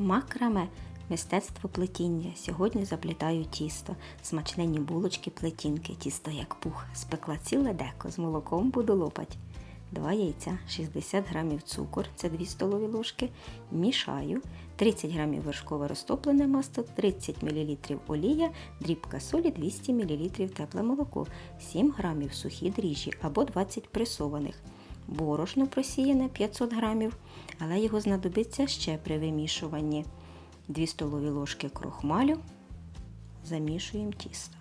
Макраме мистецтво плетіння. Сьогодні заплітаю тісто, смачнені булочки плетінки, тісто як пух. Спекла ціле деко, з молоком буду лопать. Два яйця, 60 грамів цукор, це 2 столові ложки. Мішаю 30 грамів вершкове розтоплене масло, 30 мл олія, дрібка солі, 200 мл тепле молоко, 7 грамів сухі дріжджі або 20 пресованих. Борошно просіяне 500 грамів, але його знадобиться ще при вимішуванні. 2 столові ложки крохмалю. Замішуємо тісто.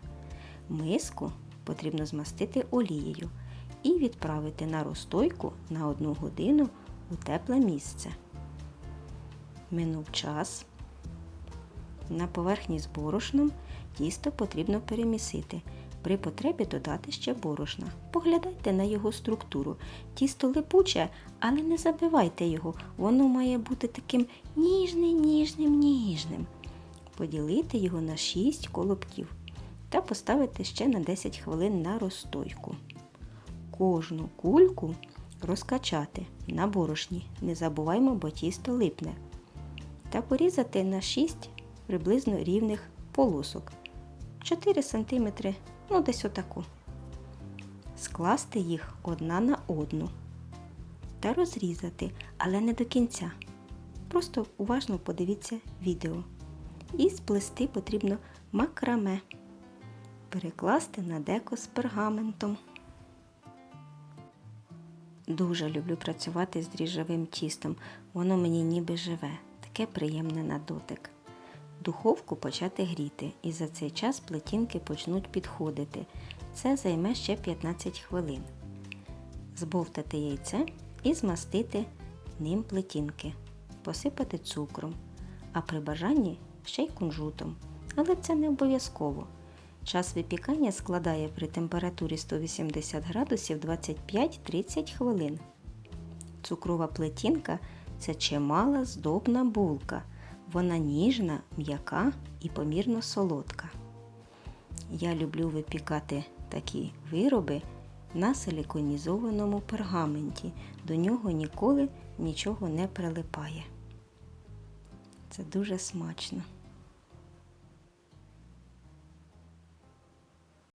Миску потрібно змастити олією і відправити на розстойку на 1 годину у тепле місце. Минув час. На поверхні з борошном тісто потрібно перемісити. При потребі додати ще борошна. Поглядайте на його структуру. Тісто липуче, але не забивайте його. Воно має бути таким ніжним, ніжним, ніжним. Поділити його на 6 колобків та поставити ще на 10 хвилин на розстойку. Кожну кульку розкачати на борошні. Не забуваймо, бо тісто липне. Та порізати на 6 приблизно рівних полосок. 4 см, ну десь отаку. Скласти їх одна на одну та розрізати, але не до кінця. Просто уважно подивіться відео. І сплести потрібно макраме. Перекласти на деко з пергаментом. Дуже люблю працювати з дріжджовим тістом. Воно мені ніби живе, таке приємне на дотик. Духовку почати гріти, і за цей час плетінки почнуть підходити. Це займе ще 15 хвилин. Збовтати яйце і змастити ним плетінки, посипати цукром, а при бажанні ще й кунжутом. Але це не обов'язково. Час випікання складає при температурі 180 градусів 25-30 хвилин. Цукрова плетінка це чимала здобна булка. Вона ніжна, м'яка і помірно солодка. Я люблю випікати такі вироби на силіконізованому пергаменті. До нього ніколи нічого не прилипає. Це дуже смачно.